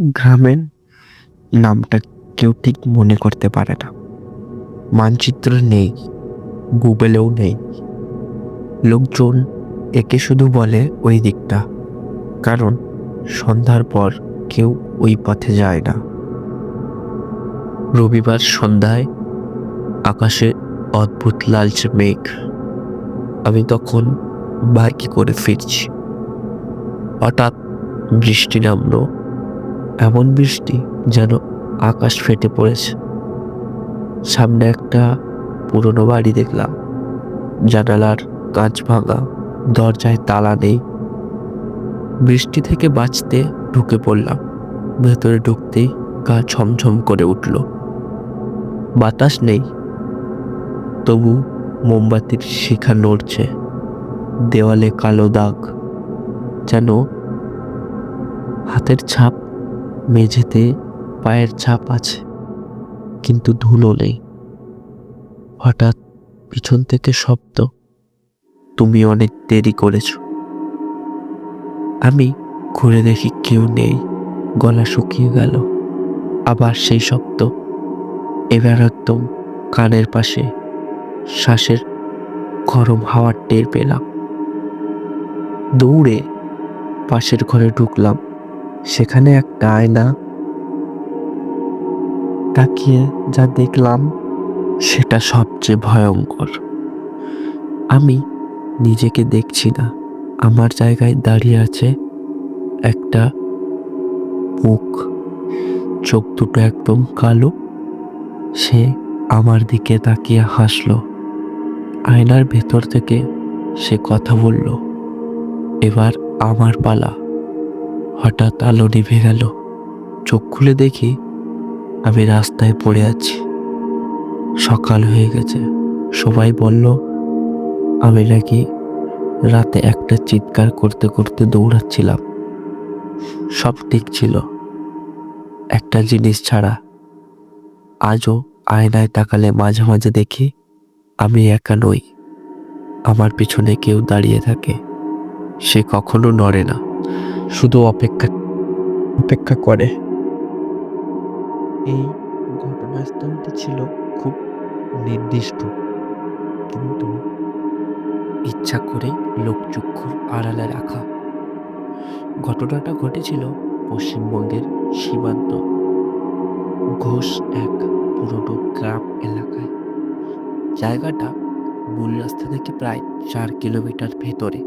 গ্রামের নামটা কেউ ঠিক মনে করতে পারে না। মানচিত্র নেই, গুগলেও নেই। লোকজন একে শুধু বলে ওই দিকটা, কারণ সন্ধ্যার পর কেউ ওই পথে যায় না। রবিবার সন্ধ্যায় আকাশে অদ্ভুত লালচে মেঘ। আমি তখন বাইকে করে ফিরছি। হঠাৎ বৃষ্টি নামলো এমন বৃষ্টি যেন আকাশ ফেটে পড়েছে। সামনে একটা পুরনো বাড়ি দেখলাম। জানালার কাঁচ ভাঙা, দরজায় তালা নেই। বৃষ্টি থেকে বাঁচতে ঢুকে পড়লাম। ভেতরে ঢুকতেই গা ছমছম করে উঠল। বাতাস নেই। তবু মোমবাতির শিখা নড়ছে। দেওয়ালে কালো দাগ। যেন হাতের ছাপ মেঝেতে পায়ের ছাপ আছে, কিন্তু ধুলো নেই। হঠাৎ পিছন থেকে শব্দ, তুমি অনেক দেরি করেছ। আমি ঘুরে দেখি কেউ নেই গলা শুকিয়ে গেল। আবার সেই শব্দ। এবার একদম কানের পাশে শ্বাসের গরম হাওয়ার টের পেলাম। দৌড়ে পাশের ঘরে ঢুকলাম। সেখানে একটা আয়না তাকিয়ে যা দেখলাম, সেটা সবচেয়ে ভয়ঙ্কর। আমি নিজেকে দেখছি না। আমার জায়গায় দাঁড়িয়ে আছে একটা মুখ। চোখ দুটো একদম কালো। সে আমার দিকে তাকিয়ে হাসলো। আয়নার ভেতর থেকে সে কথা বলল, এবার আমার পালা। হঠাৎ আলো নিভে গেল। চোখ খুলে দেখি আমি রাস্তায় পড়ে আছি। সকাল হয়ে গেছে। সবাই বলল, আমি নাকি রাতে একটা চিৎকার করতে করতে দৌড়াচ্ছিলাম। সব ঠিক ছিল। একটা জিনিস ছাড়া। আজও আয়নায় তাকালে মাঝে মাঝে দেখি আমি একা নই। আমার পিছনে কেউ দাঁড়িয়ে থাকে। সে কখনো নড়ে না। শুধু অপেক্ষা অপেক্ষা করে। এই ঘটনাস্থলটি ছিল খুব নির্দিষ্ট। কিন্তু ইচ্ছা করে লোকচক্ষুর আড়ালে রাখা। ঘটনাটা ঘটেছিল পশ্চিমবঙ্গের সীমান্ত। ঘোষ এক পুরনো গ্রাম এলাকায়। জায়গাটা মূল রাস্তা থেকে প্রায় চার কিলোমিটার ভেতরে।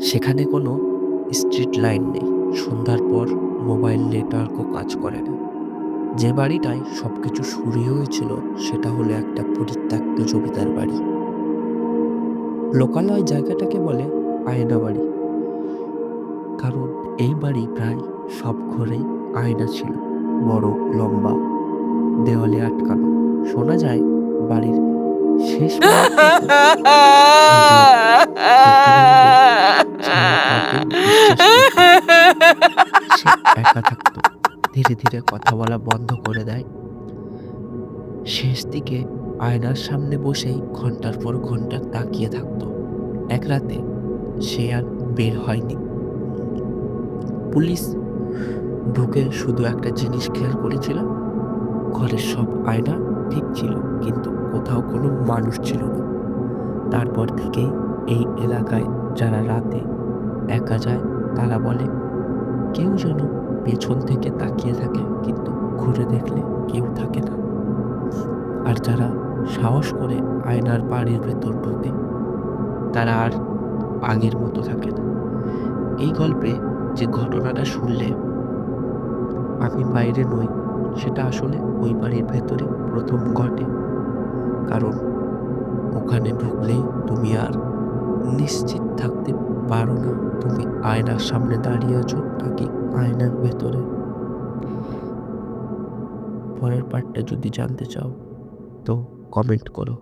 সেখানে কোনো স্ট্রিট লাইন নেই। সন্ধ্যার পর মোবাইল নেটওয়ার্কও কাজ করে না। যে বাড়িটায় সব কিছু শুরু হয়েছিল, সেটা হলো একটা পরিত্যক্ত জমিদার বাড়ি। লোকালয় জায়গাটাকে বলে আয়না বাড়ি। কারণ এই বাড়ি প্রায় সব ঘরেই আয়না ছিল, বড়, লম্বা, দেওয়ালে আটকানো। শোনা যায় বাড়ির শেষ একা থাকতো। ধীরে ধীরে কথা বলা বন্ধ করে দেয়। শেষ দিকে আয়নার সামনে বসেই ঘণ্টার পর ঘণ্টা তাকিয়ে থাকতো। এক রাতে সে আর বের হয়নি। পুলিশ ঢুকে শুধু একটা জিনিস খেয়াল করেছিল। ঘরের সব আয়না ঠিক ছিল কিন্তু কোথাও কোনো মানুষ ছিল না। তারপর থেকেই এই এলাকায় যারা রাতে একা যায়, তারা বলে, কেউ যেন পেছন থেকে তাকিয়ে থাকে, কিন্তু ঘুরে দেখলে কেউ থাকে না। আর যারা সাহস করে আয়নার বাড়ির ভেতর ঢোকে, তারা আর আগের মতো থাকে না। এই গল্পে যে ঘটনাটা শুনলে আমি বাইরে নই, সেটা আসলে ওই বাড়ির ভেতরে প্রথম ঘটে। কারণ ওখানে ঢুকলে তুমি আর নিশ্চিত থাকতে পারো না। তুমি আয়নার সামনে দাঁড়িয়ে আছো, নাকি আয়নার ভেতরে? পরের পার্টটা যদি জানতে চাও, তো কমেন্ট করো।